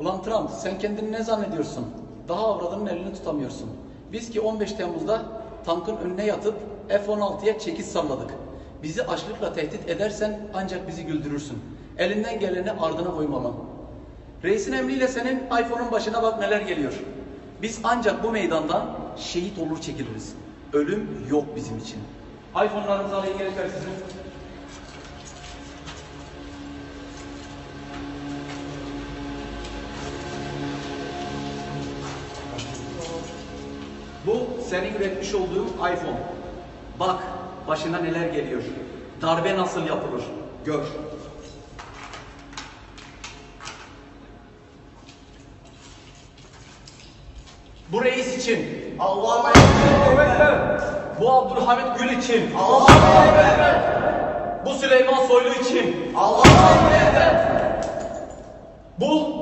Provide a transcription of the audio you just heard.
Ulan Trump sen kendini ne zannediyorsun? Daha avradının elini tutamıyorsun. Biz ki 15 Temmuz'da tankın önüne yatıp F-16'ya çekiş salladık. Bizi açlıkla tehdit edersen ancak bizi güldürürsün. Elinden geleni ardına koymalı. Reisin emriyle senin iPhone'un başına bak neler geliyor. Biz ancak bu meydandan şehit olur çekiliriz. Ölüm yok bizim için. iPhone'larınızı alayım gençler sizin. Bu senin üretmiş olduğun iPhone. Bak başına neler geliyor. Darbe nasıl yapılır? Gör. Bu reis için. Allah'a Bu Abdülhamit Gül için. Allah'a Bu Süleyman Soylu için. Allah'a Bu